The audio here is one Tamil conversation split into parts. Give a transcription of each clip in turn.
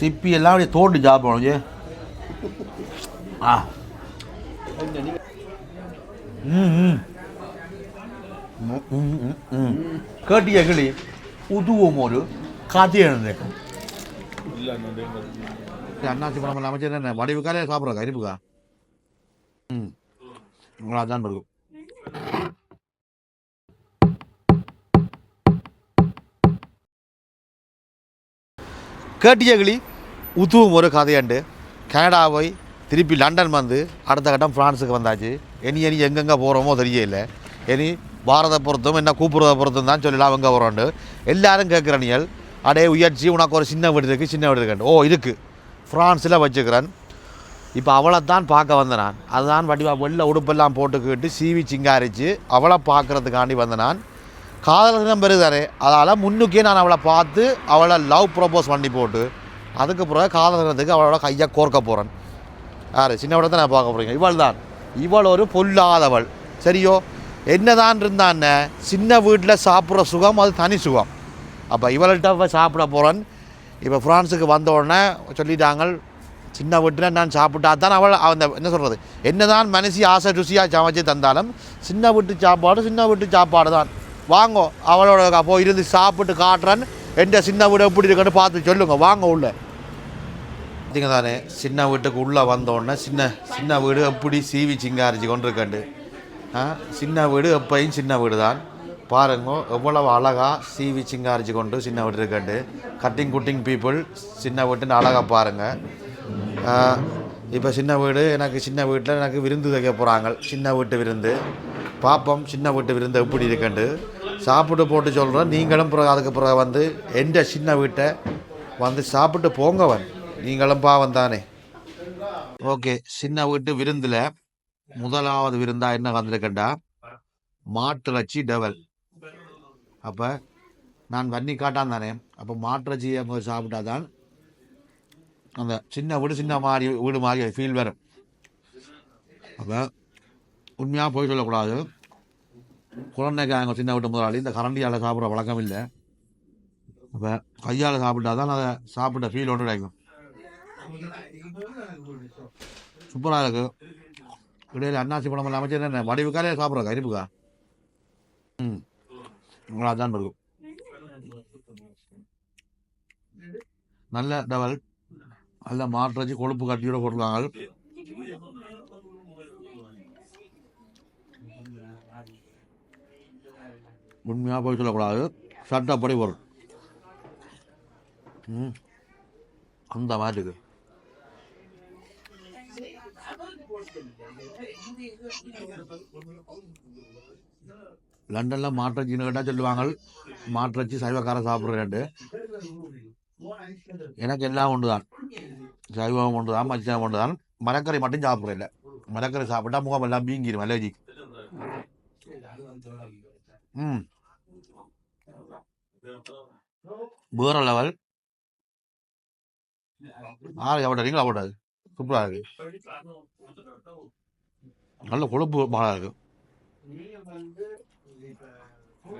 சிப்பி எல்லாம் அப்படியே தோண்டு சாப்பிடணும் ஏ ஆ. ம் ம். ம், ம், ம், ம். கேட்டிய கிளி. உதுவும் ஒரு காத்தியான அண்ணாச்சி படம் அமைச்சர் என்ன? வடிவுக்காலே சாப்பிட்றக்கா இருப்புக்கா ம். உங்களா தான் இருக்கும் கேட்டிய கிளி? உத்துவும் ஒரு கதையாண்டு. கனடா போய் திருப்பி லண்டன் வந்து அடுத்த கட்டம் ஃப்ரான்ஸுக்கு வந்தாச்சு. இனி இனி எங்கெங்கே போகிறோமோ தெரியல. இனி பாரத பொருத்தம் என்ன கூப்பிடுறத பொருத்தம் தான் சொல்லலாம் அவங்க வரோண்டு எல்லாரும் கேட்குறனியல் அடே உயர்ச்சி உனக்கு ஒரு சின்ன வீடு இருக்குது சின்ன வீடு இருக்கு ஓ இருக்குது ஃப்ரான்ஸில் வச்சுக்கிறேன். இப்போ அவளை தான் பார்க்க வந்த நான். அதுதான் வடிவா வெளில உடுப்பெல்லாம் போட்டுக்கிட்டு சீவி சிங்காரிச்சு அவளை பார்க்கறதுக்காண்டி வந்த நான். காதல் தினம் பெருதானே அதால் முன்னுக்கே நான் அவளை பார்த்து அவளை லவ் ப்ரப்போஸ் பண்ணி போட்டு அதுக்கு பிறகு காதலத்துக்கு அவளோட கையை கோர்க்க போகிறேன் யார்? சின்ன தான் நான் பார்க்க போகிறீங்க இவள் தான் இவள் ஒரு பொல்லாதவள். சரியோ? என்னதான் இருந்தான் சின்ன வீட்டில் சாப்பிட்ற சுகம் அது தனி சுகம். அப்போ இவள்கிட்ட போய் சாப்பிட போகிறேன் இப்போ ஃப்ரான்ஸுக்கு வந்த உடனே சொல்லிட்டாங்க சின்ன வீட்டில் நான் சாப்பிட்டா தான் அவள் அந்த என்ன சொல்கிறது என்னதான் மனசி ஆசை ருசியாக சமைச்சு தந்தாலும் சின்ன வீட்டு சாப்பாடு சின்ன வீட்டு சாப்பாடு தான் வாங்கோ அவளோட போய் இருந்து சாப்பிட்டு காட்டுறேன். எந்த சின்ன வீடு எப்படி இருக்குன்னு பார்த்து சொல்லுங்க வாங்க உள்ள பார்த்தீங்க தானே சின்ன வீட்டுக்கு உள்ளே வந்தோடனே சின்ன சின்ன வீடு எப்படி சீவி சிங்காரிச்சு கொண்டிருக்கண்டு ஆ சின்ன வீடு எப்பையும் சின்ன வீடு தான் பாருங்க எவ்வளவு அழகாக சீவி சிங்காரிச்சு கொண்டு சின்ன வீடு இருக்கண்டு கட்டிங் குட்டிங் பீப்புள் சின்ன வீட்டுன்னு அழகாக பாருங்கள் இப்போ சின்ன வீடு எனக்கு சின்ன வீட்டில் எனக்கு விருந்து வைக்க போகிறாங்க சின்ன வீட்டு விருந்து பாப்பம் சின்ன வீட்டு விருந்து எப்படி இருக்கண்டு சாப்பிட்டு போட்டு சொல்கிறேன் நீங்களும் பிறகு அதுக்கு பிறகு வந்து எந்த சின்ன வீட்டை வந்து சாப்பிட்டு போங்கவன். நீங்களும் பாவம் தானே. ஓகே சின்ன வீட்டு விருந்தில் முதலாவது விருந்தா என்ன வந்திருக்கண்டா? மாட்டிறைச்சி டெவல். அப்போ நான் வன்னி காட்டான் தானே. அப்போ மாட்டிறைச்சியை முதல் சாப்பிட்டா தான் அந்த சின்ன வீடு சின்ன மாதிரி வீடு மாதிரி ஃபீல் வரும். அப்போ உண்மையாக போய் சொல்லக்கூடாது. குழந்தைக்காரங்க சின்ன வீட்டு முதலாளி இந்த கரண்டியால் சாப்பிட்ற வழக்கம் இல்லை. அப்போ கையால் சாப்பிட்டா தான் அதை சாப்பிட்ட ஃபீல் ஒன்று கிடைக்கும். சூப்பராக இருக்கு. இடையில அண்ணாசி படம் அமைச்சர் என்ன வடிவுக்காரே சாப்பிட்றக்கா கரிப்புக்கா? ம். உங்களா தான் இருக்கும். நல்ல டவல் நல்ல மாற்றச்சு கொழுப்பு கட்டியோட போட்டுருக்காங்க. உண்மையாக போய் சொல்லக்கூடாது. சட்டப்படி வரும் ம். அந்த மாதிரி இருக்குது லண்டனில் மாற்றச்சின்னு கேட்டால் சொல்லுவாங்க மாற்றச்சி சைவக்கார சாப்பிட்றேன்ட்டு. எனக்கு எல்லாம் ஒன்று தான் சைவம் ஒன்று தான் மச்சம் ஒன்று தான் மரக்கறி மட்டும் சாப்பிட்றேன் இல்லை மரக்கறி சாப்பிட்டா முகம் எல்லாம் வீங்கிடும் அலர்ஜி வேற லெவல் ஆறு சாப்பிட்றீங்களா சாப்பிடாது சூப்பராக இருக்கு. நல்ல கொழுப்பு மழை இருக்கு.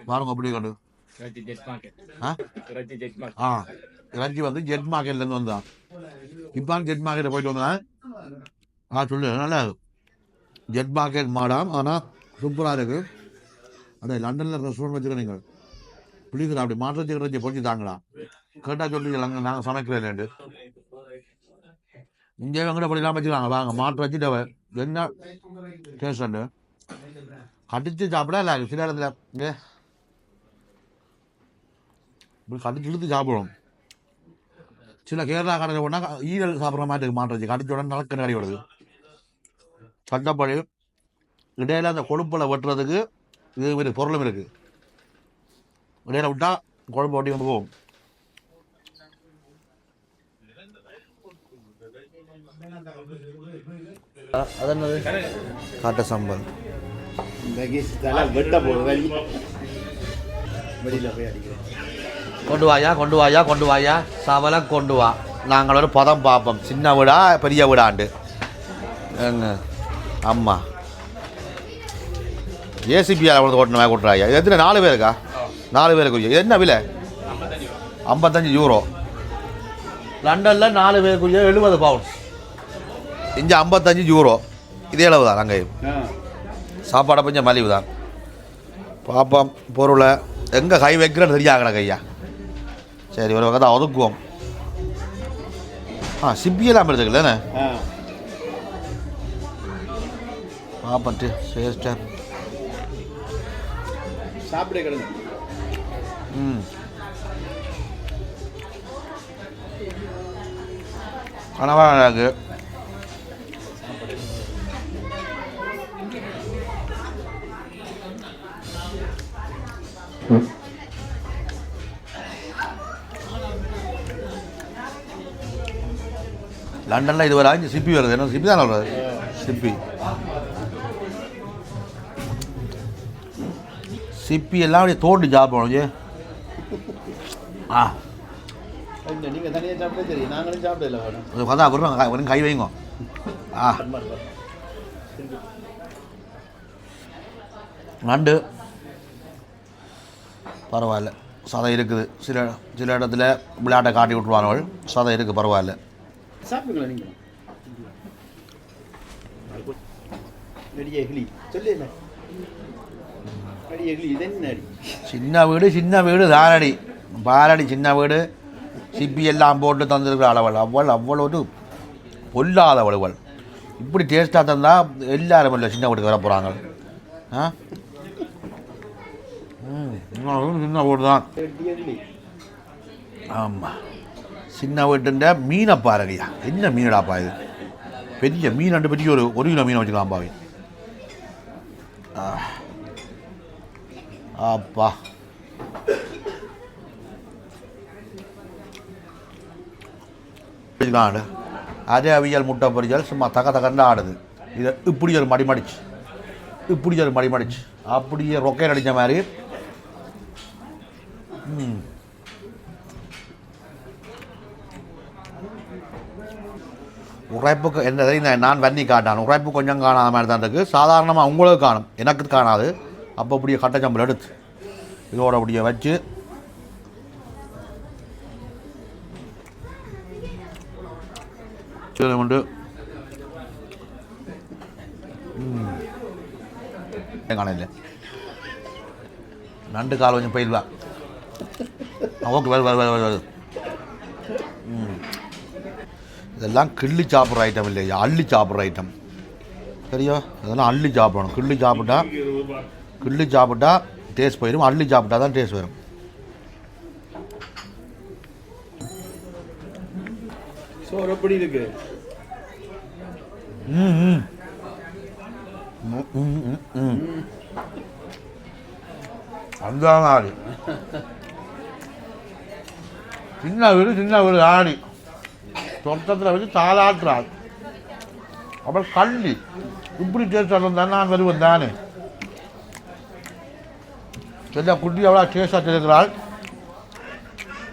பாருங்க அப்படி கண்டு. ஆ? இறங்கி வந்து ஜெட் மார்க்கெட்லேருந்து வந்தான். இப்போ ஜெட் மார்க்கெட்டை போயிட்டு வந்தேன். ஆ சொல்லு நல்லா ஜெட் மார்க்கெட் மாடாம் ஆனால் சூப்பராக இருக்கு. அந்த லண்டனில் ரெஸ்டாரண்ட் வச்சுக்க நீங்கள் பிடிக்கிற அப்படி மாற்ற வச்சுக்கிறேன் பொறிச்சு தாங்களா கேட்டால் சொல்லி நாங்கள் நாங்கள் சமைக்கிறேன் இங்கே எங்கிட்ட அப்படி இல்லாமல் வச்சுக்கிறாங்க வாங்க மாற்ற வச்சுட்டு என்ன டேஸ்ட் கடிச்சு சாப்பிட இல்லை சில இடத்துல? ஏ இப்படி கடிச்சு இழுத்து சாப்பிடும். சில கேரளா கடையில் போனால் ஈரல் சாப்பிட்ற மாதிரி இருக்கு மாட்டுச்சு கடிச்ச உடனே நடக்க கடி சட்டப்படி இடையில அந்த கொழுப்பில் வெட்டுறதுக்கு இது மாதிரி பொருளும் இருக்கு. இடையில விட்டா கொழுப்பு ஒட்டி வந்து போகும் அதென்னது? காட்ட சம்பல் கொண்டு வாயா கொண்டு வாயா கொண்டு வாயா. சவலம் கொண்டு வா. நாங்கள் ஒரு பதம் பார்ப்போம் சின்ன வீடா பெரிய வீடாண்டு எங்க ஏசிபிஆர் அவ்வளோ ஓட்டின மாதிரி கொட்டுறாயா இது எத்தனை? நாலு பேருக்கா? நாலு பேருக்கு இது என்ன விலை? ஐம்பத்தஞ்சு யூரோ. லண்டனில் நாலு பேருக்குரிய எழுபது பவுண்ட்ஸ் இங்கே ஐம்பத்தஞ்சு யூரோ. இதே அளவு தான் அங்கேயும் ஆ. சாப்பாடை கொஞ்சம் மலிவு தான் பாப்போம் பொருளை எங்கே கை வைக்கிறேன்னு தெரியாங்கடா கையா. சரி ஒரு பக்கத்தை ஒதுக்குவோம். ஆ சிப்பியெல்லாம் இருக்குல்லண்ணே ஆ. பாப்போம் சேஸ்டர் சாப்பிட கிடங்க ம். கனவா லண்டனில் இது வர இங்கே சிப்பி வருது. என்ன சிப்பி தானே வருது? சிப்பி. சிப்பி எல்லாம் அப்படியே தோண்டி சாப்பிடணும் ஜே ஆ. இல்ல, நீங்க தனியா சாப்பிட தெரியும் நாங்களும் சாப்பிடல வேணும். அப்புறம் வெறும் கை வைங்க. ஆ. நண்டு. பரவாயில்ல. சதை இருக்குது. சில சில இடத்துல விளையாட்டை காட்டி விட்ருவார்கள் சதை இருக்குது பரவாயில்ல. சாப்பிடுங்களா சின்ன வீடு சின்ன வீடு தாரடி பாரடி சின்ன வீடு. சிப்பி எல்லாம் போட்டு தந்திருக்கிற அளவள் அவள் அவ்வளோ ஒரு பொல்லாதவள் அவள் இப்படி டேஸ்ட்டாக தந்தால் எல்லாரும் இல்லை சின்ன வீட்டுக்கு வர போகிறாங்க ஆ சின்ன வீடு தான். ஆமாம் சின்ன வீட்டுன்ற மீனை பாருங்கய்யா. என்ன மீனடாப்பா இது? பெரிய மீன் ரெண்டு பெரிய ஒரு ஒரு கிலோ மீனை வச்சுக்கலாம் பாவி ஆ. அப்பா. ஆடு. அதே அவியல் முட்டை பொரிச்சல் சும்மா தக தகன்னு ஆடுது. இதை இப்படி ஒரு மடிமடிச்சு இப்படி ஒரு மடி மடிச்சு. அப்படியே ரொக்கையில் அடித்த மாதிரி. ம். என்ன என்னதை நான் வன்னி காட்டான். உழைப்பு கொஞ்சம் காணாத மாதிரி தான் இருக்குது சாதாரணமாக உங்களுக்கு காணும். எனக்கு காணாது. அப்போ அப்படியே கட்டச்சம்பல் எடுத்து. இதோட அப்படியே வச்சு. இதில் கொண்டு. காணையில் நண்டு கால் கொஞ்சம் போயிடுவா. ஓகே வேறு வேறு வேறு வேறு இதெல்லாம் கிள்ளி சாப்பிட்ற ஐட்டம் இல்லையா? அள்ளி சாப்பிட்ற ஐட்டம் சரியா? இதெல்லாம் அள்ளி சாப்பிடணும். கிள்ளி சாப்பிட்டா கிள்ளி சாப்பிட்டா டேஸ்ட் போயிடும் அள்ளி சாப்பிட்டா தான் டேஸ்ட் வரும். சோறு எப்படி இருக்கு. ம். அந்த மாதிரி சின்ன வீடு சின்ன வீடு ஆடி. சொந்தத்தில் வச்சு தாளாட்டுறாள் அப்புறம் கள்ளி. இப்படி டேஸ்ட் தான் நான் வருவேன் தானே. சரியா குட்டி எவ்வளோ டேஸ்டாக தெரிகிறாள்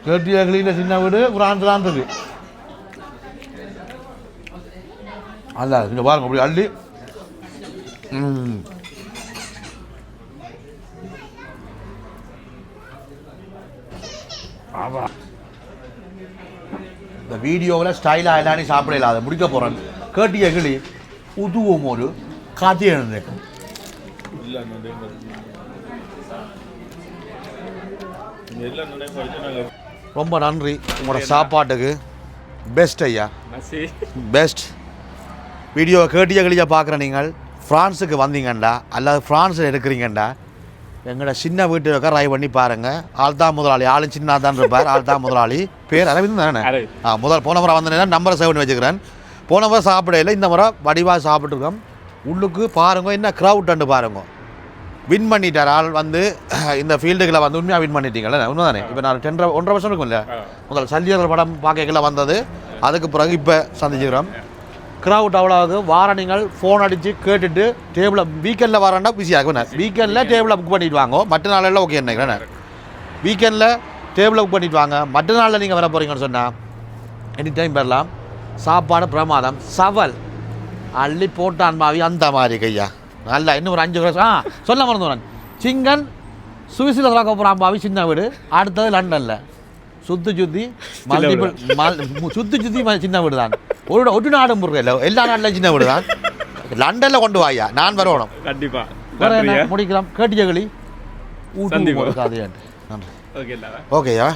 கேட்டிய கிளியில் சின்ன வீடு பிராந்தலாந்தது அல்ல இங்கே பாருங்க அப்படி அள்ளி. ஆமாம் ஆமா. இந்த வீடியோவில் ஸ்டைலாக எல்லாரும் சாப்பிடல அதை முடிக்க போகிறேன் கேட்டிய கிளி உதுவும் ஒரு கதை எழுந்தேன் ரொம்ப நன்றி. உங்களோட சாப்பாட்டுக்கு பெஸ்ட் ஐயா. பெஸ்ட் வீடியோ கேட்டிய கிளியா பார்க்குற நீங்கள். ஃப்ரான்ஸுக்கு வந்தீங்கண்டா. அல்லது ஃப்ரான்ஸில் இருக்கிறீங்கண்டா எங்களோட சின்ன வீட்டு இருக்க ட்ரை பண்ணி பாருங்கள் ஆள் தான் முதலாளி. ஆளும் சின்ன தான் இருப்பார். ஆள் தான் முதலாளி. பேர் அரவிந்த் தானே. ஆ முதல் போன முறை வந்தேன்னா நம்பரை சேவ் பண்ணி வச்சுக்கிறேன். போன முறை சாப்பிடையில இந்த முறை வடிவாக சாப்பிட்ருக்கோம் உள்ளுக்கு பாருங்க என்ன க்ரௌட் பாருங்க. வின் பண்ணிட்டார் ஆள் வந்து இந்த ஃபீல்டுகளை வந்து உண்மையாக வின் பண்ணிட்டீங்கல்ல உண்மை தானே இப்போ நான் டென் ஒன்றரை வருஷம் இருக்கும்ல முதல் சல்லியர்கள் படம் பார்க்கல வந்தது. அதுக்கு பிறகு இப்போ சந்திச்சுக்கிறோம். க்ரௌட் அவ்வளோவுக்கு வார நீங்கள் ஃபோன் அடித்து கேட்டுட்டு டேபிளை வீக்கெண்டில் வரேன்டா பிஸியாக இருக்கும் வீக்கெண்டில் டேபிளை புக் பண்ணிட்டு வாங்க. மற்ற நாளெல்லாம் ஓகே நினைக்கிறேன் வீக்கெண்டில் டேபிளை புக் பண்ணிட்டு வாங்க. மற்ற நாளில் நீங்கள் வர போகிறீங்கன்னு சொன்னால் எனி டைம் வரலாம். சாப்பாடு பிரமாதம். சவல். அள்ளி போட்டான் மாவி அந்த மாதிரி கையா. நல்லா இன்னும் ஒரு அஞ்சு வருஷம். ஆ சொல்ல மறந்துவன் சிங்கன் சுவிஸில் திறக்க போகிறான் பாவி சின்ன வீடு. அடுத்தது லண்டனில். சுத்தி சுத்தி மல்டிபிள் சுத்தி சுத்தி ம- சின்ன வீடு தான் ஒரு ஒரு நாடும் இல்லை. எல்லா நாட்டிலும் சின்ன வீடு தான் லண்டனில் கொண்டு வாயா? நான் வரணும். கண்டிப்பா. வேற என்ன? நன்றியா? முடிக்கலாம். கேட்டிய களி ஊட்டு கதையாண்டு நன்றி. ஓகேயா.